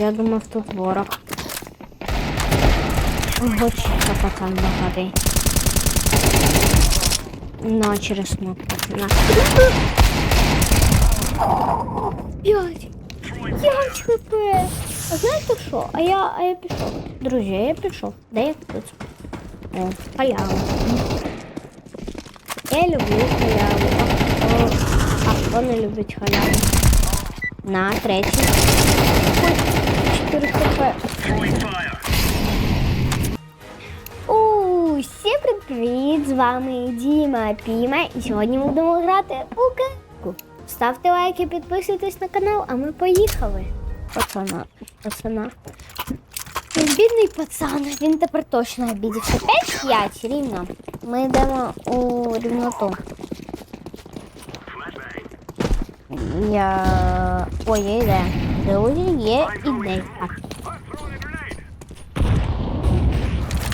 Я думав, тут ворог. Ого, чисто пацан багатий. На, через смок. На. П'ять. П'ять хп. А знаєте що? А я, а я пішов. Друзі, я пішов. Де я тут? О, халява. Я люблю халяву. А хто, а хто не любить халяву? На, третій. Ой, 4 хп. Усім привіт! З вами Діма Піма. І сьогодні ми будемо грати у картку. Ставте лайки, підписуйтесь на канал, а ми поїхали. Пацана, пацана. Бідний пацан, він тепер точно обідівся. 5-5 рівно. Ми йдемо у рівноту. Я. Ой, є ідея. Друзі, є ідея.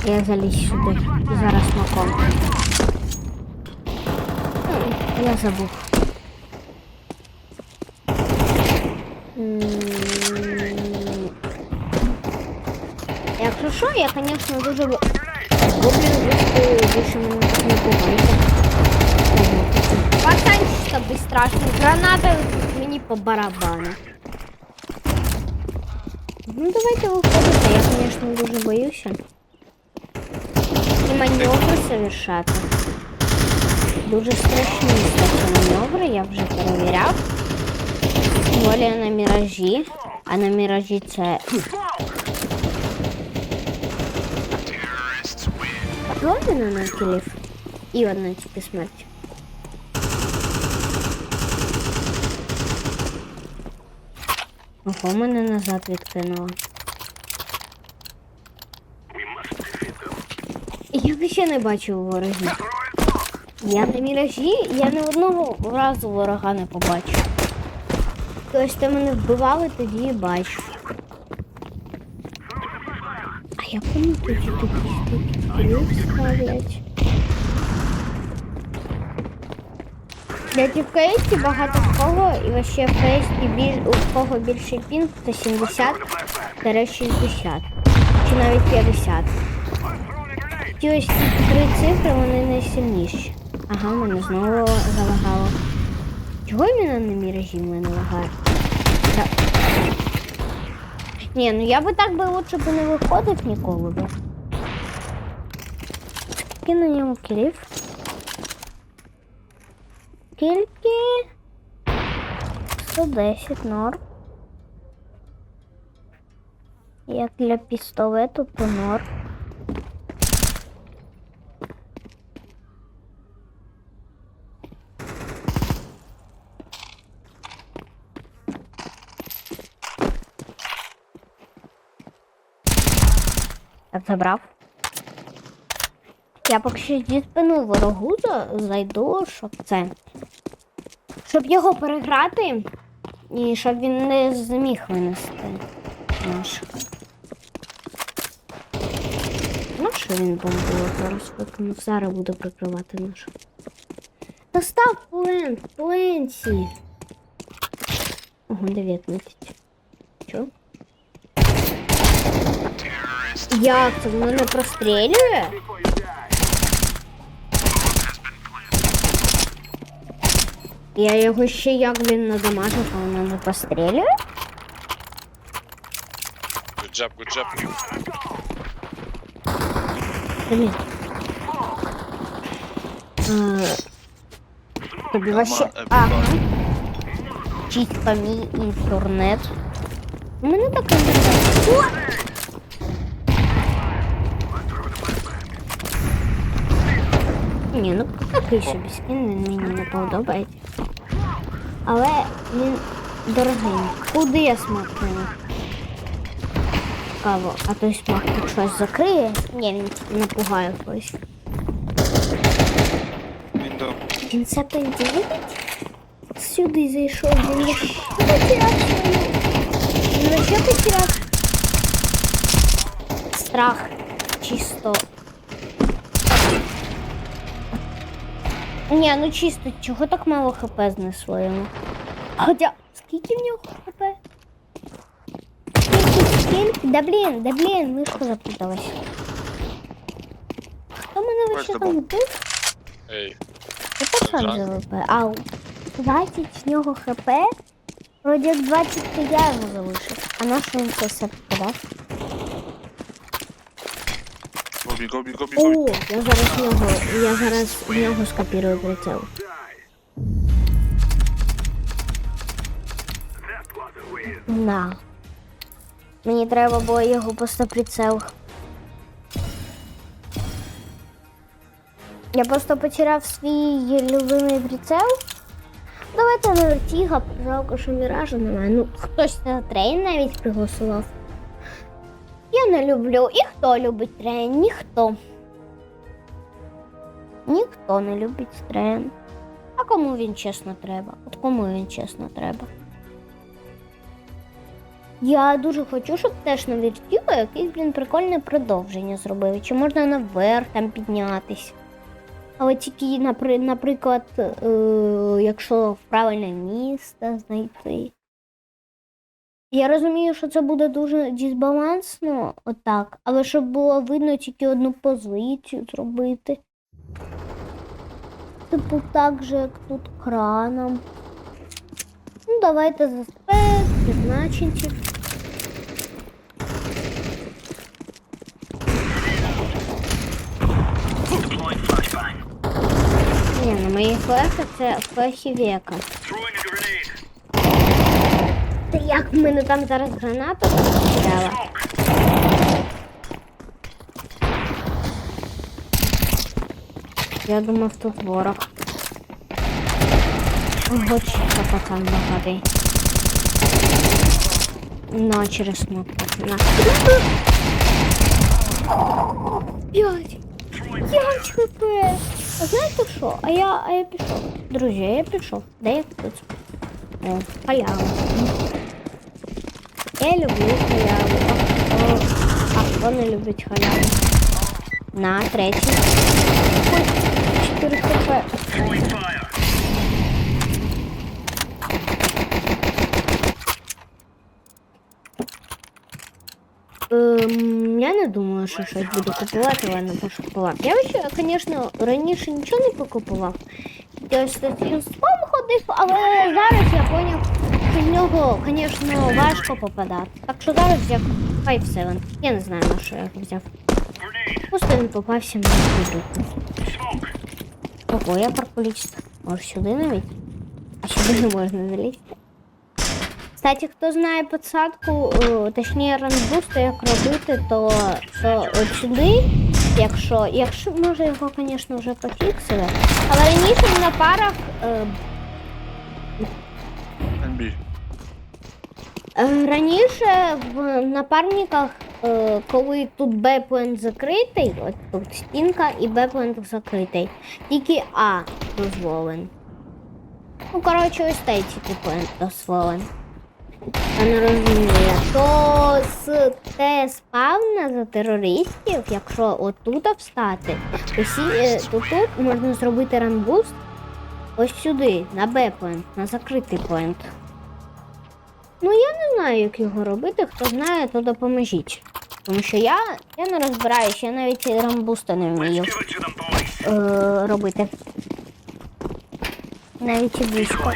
Я заліз сюди. І зараз маком. М, Я забув. М, Якщо що, я, звісно, дуже лю- люблю англійською, більше мене так не буває. Пацанчик тобі страшно. Граната мені по барабану. Ну давайте виходити. Я, звісно, дуже боюся. І маневри совершати. Дуже страшні кстати, маневри, я вже перевіряв. Тим більше на міражі. А на міражі це. Два на кілів. І одна тільки смерть. Ого, мене назад відкинуло. Я ще не бачив ворогів. Я на міражі, я не одного разу ворога не побачив. Тобто ти мене вбивали, тоді і бачу. А я помню тоді такі ставлять. Дяді в кейсі багато в кого, і вообще в кейсі біль, у кого більший пінг, то 70 60 чи навіть 50. Ті ось ці три цифри, вони найсильніші. Ага, мене знову залагало. Чого іменно на міражі мене лагає? Так. Ні, ну я би так би лучше б не виходив ніколи би. На ньому кілів? Скільки? 110 норм. Як для пістолету, то норм. Забрав. Я поки що зі ворогу за- зайду, щоб це. Щоб його переграти і щоб він не зміг винести наш. Ну, що він бомбує зараз виконав. Зараз буду прикривати наш. Достав плент, пленсі. Ого, 19. Чо? Як це воно не прострілює? Я його ще як він надамажив, а воно не прострілює? Good job, good job. Блін. Е, Тобі вообще... Ема, Ага. Чисто мій інтернет. У мене так інтернет. О! Ні, ну такий собі скін, він мені не подобається. Але він дорогий. Куди я смакну? Цікаво, а той смак тут щось закриє? Ні, він напугає когось. Window. Він це поділить? Сюди зайшов, він потеряв свою. Він вообще потеряв. Страх. Чисто. Ні, ну чисто, чого так мало хп знесло йому? Хоча, скільки в нього хп? Скільки Скільки? Да блін, да блін, мишка запуталась. Хто мене вообще там вбив? Ей. Так сам Жах. ЗВП. Ау. 20 з нього хп. Вроді як 20 то я йому залишив. А на що він це все попадав? Гобі, гобі, гобі. О, я зараз в нього, я зараз в нього скопірую прицел. На. Мені треба було його просто прицел. Я просто потеряв свій любимий прицел. Давайте на вертіга, жалко, що міража немає. Ну, хтось на трейн навіть приголосував. Я не люблю. І хто любить трейн? Ніхто. Ніхто не любить трейн. А кому він чесно треба? От кому він чесно треба? Я дуже хочу, щоб теж на вертіго якесь, блін, прикольне продовження зробили. Чи можна наверх там піднятись? Але тільки, наприклад, е, якщо в правильне місце знайти. Я розумію, що це буде дуже дисбалансно, отак, але щоб було видно тільки одну позицію зробити. Типу так же, як тут краном. Ну, давайте за спек, призначенців. Ні, на моїх флехах це флехи века. Та як в мене там зараз граната стріляла? Я думав, тут ворог. Ого, чисто пацан багатий. На, через смок. На. П'ять! П'ять хп! А знаєте що? А я, а я пішов. Друзі, я пішов. Де я тут? О, халява. Я люблю халяву. Хто, а хто не любить халяву? На, третій. Ой, 4 хп. Ем, я не думаю, що щось буду купувати, ладно, пошукував. Я ще, звісно, раніше нічого не покупував. Я ось тут спам ходив, але зараз я зрозумів, в нього, звісно, важко попадати. Так що зараз взяв 5-7. Я не знаю, на що я його взяв. Просто він попався мені в руку. Ого, я паркуліст. Може сюди навіть? А сюди не можна залізти. Кстати, хто знає підсадку, о, точніше ранбусту, як робити, то, то от сюди, якщо, якщо може його, звісно, вже пофіксили, але раніше на парах Раніше в напарниках, е, коли тут Б-плент закритий, от тут стінка і Б-плент закритий, тільки А дозволен. Ну, коротше, ось цей тільки плент дозволен. Я не розумію. То з Т спавна за терористів, якщо отут встати, то, е, то тут можна зробити ранбуст ось сюди, на Б-плент, на закритий плент. Ну, я не знаю, як його робити. Хто знає, то допоможіть. Тому що я, я не розбираюсь, я навіть рамбуста не вмію е, робити. Навіть і близько.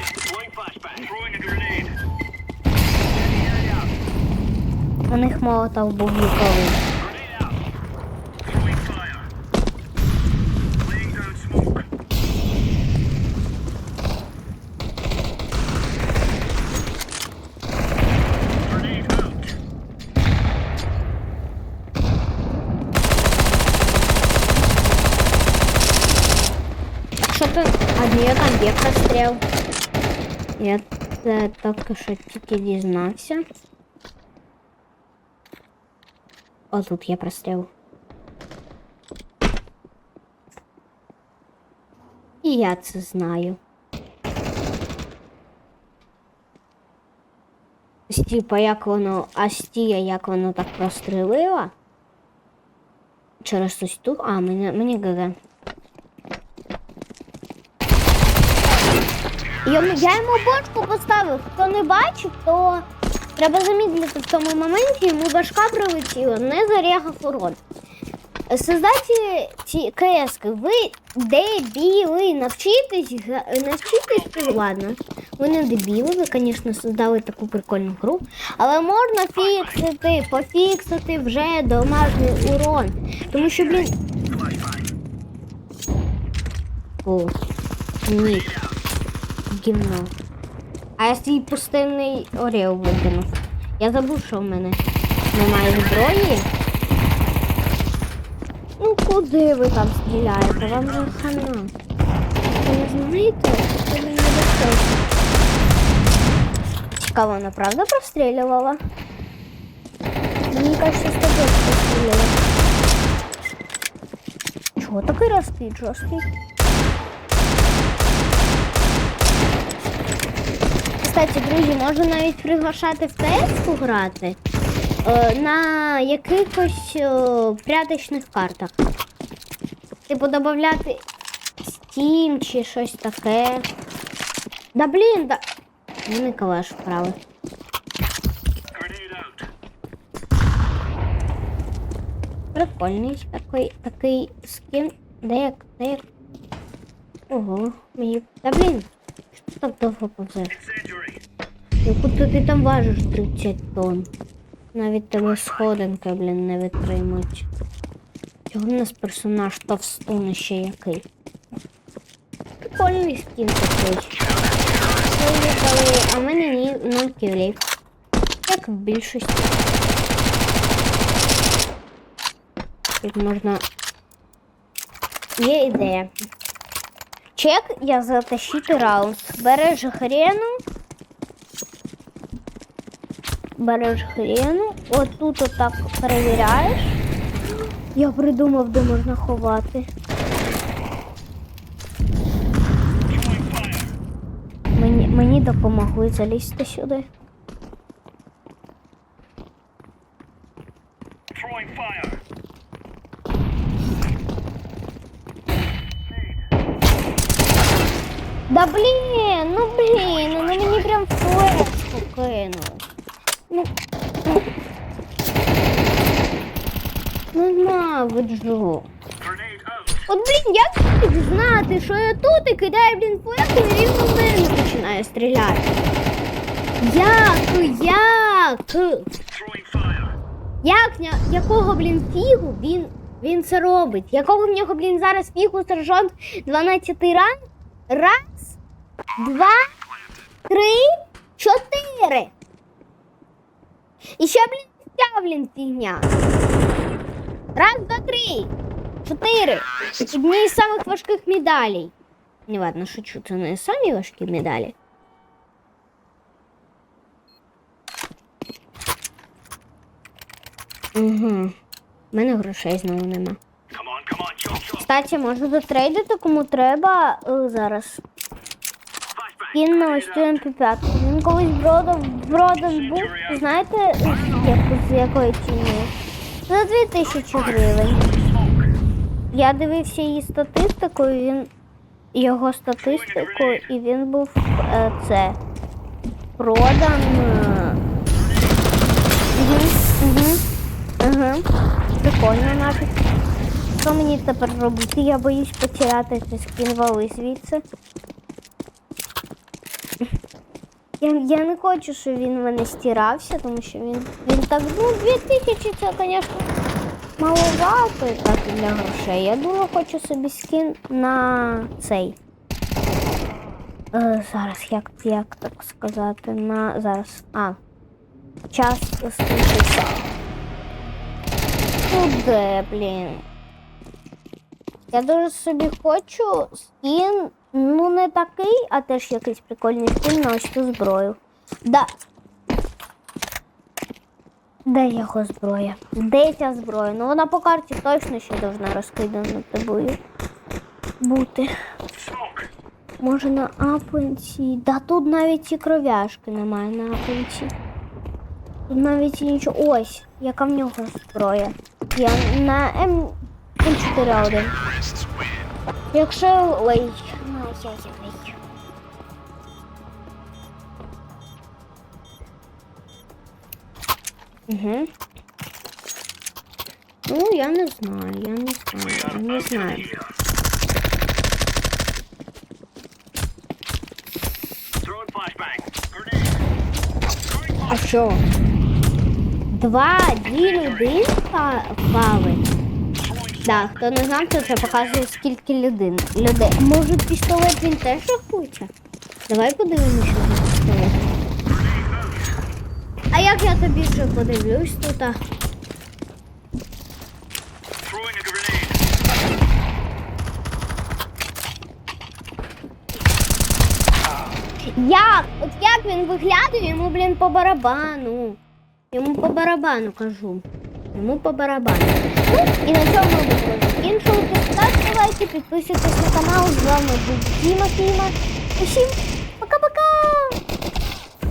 У них молотов був віковий. Що то? А ні, там є простріл. Я тільки що тільки дізнався. О, тут є простріл. І я це знаю. Типа, як воно, Астія, як воно так прострелила. Через ось тут. А, мені, мені ГГ. Я йому бочку поставив. Хто не бачив, то Треба замідлити в тому моменті, йому башка прилетіла, не зарягав урон. Создателі ці КСки, ви дебіли, навчитесь, навчитесь, ладно. Ви не дебіли, ви, звісно, создали таку прикольну гру, але можна фіксити, пофіксити вже домашній урон. Тому що, блін. О, ні. Гімно. А я свій пустинний орел викинув. Я забув, що в мене немає зброї. Ну куди ви там стріляєте? Вам же хана. Ви не знаєте, що не безпечно. Цікаво, вона правда прострілювала? Мені кажется, що тут прострілювала. Чого такий розкид жорсткий? Кстати, друзі, можна навіть приглашати в ТС грати е, на якихось е, пряточних картах. Типу додати Steam чи щось таке. Да блін, да. Не калаш вправо. Прикольний такий, такий скін. Де як, де як. Ого, мені. Да блін, що так довго повзеш? То ти там важиш 30 тонн. Навіть тебе сходинки, блін, не витримують. Чого в нас персонаж товстун ще який? Прикольний скін такий. А в мене ні 0 кілів. Як в більшості. Тут можна. Є ідея. Чек я затащити раунд. Береш хрену. Береш хрену. От тут отак перевіряєш. Я придумав, де можна ховати. Мені, мені допомогли залізти сюди. Да блін, ну блін, ну мені прям флешку кинули. Ну, ну. Grenade out. От блін, як міг знати, що я тут і кидаю, блін, флешку і він у мене починає стріляти. Як? Як? Throwing fire. Як якого, блін, фігу він, він це робить? Якого в нього, блін, зараз фігу сержант 12 ран? Раз, два, три, чотири. І ще, блін, ця, блін, фігня. Раз, два, три, чотири. Одні з самих важких медалей. Не ладно, шучу, це не самі важкі медалі. Угу. У мене грошей знову нема. Кстати, можу затрейдити, кому треба е, зараз. Він на ось цю MP5. Він колись бродом, бродом був, знаєте, з, якої ціни? За 2000 гривень. Я дивився її статистику, він його статистику, і він був е, це продан. Угу, угу, угу. Прикольно нафіг. Що мені тепер робити? Я боюсь потеряти цей скін вали звідси. Я, я не хочу, щоб він в мене стирався, тому що він, він так, ну, 2000 це, звісно, маловато і так для грошей. Я дуже хочу собі скін на цей. Е, зараз, як, як так сказати, на зараз. А. Час. Ну де, блін. Я дуже собі хочу скін, ну не такий, а теж якийсь прикольний скін на ось цю зброю. Да. Де його зброя? Де ця зброя? Ну вона по карті точно ще должна розкидана тобою бути. Може на апенці. Да тут навіть і кров'яшки немає на апенці. Тут навіть і нічого. Ось, яка в нього зброя. Я на М. М4А1. Якщо. Ой. Ай-яй-яй. Угу. Ну, я не знаю, я не знаю, я не знаю. А що? Два, дві людини па- Так, хто не знав, то це показує скільки людей. людей. Може пістолет він теж рахується? Давай подивимося, що за пістолет. А як я тобі ще подивлюсь тут? Як? От як він виглядає, йому, блін, по барабану. Йому по барабану кажу. Йому по барабану. І на цьому закінчувати. Так, лайки, підписуйтесь на канал. З вами був Діма Фіма. Усім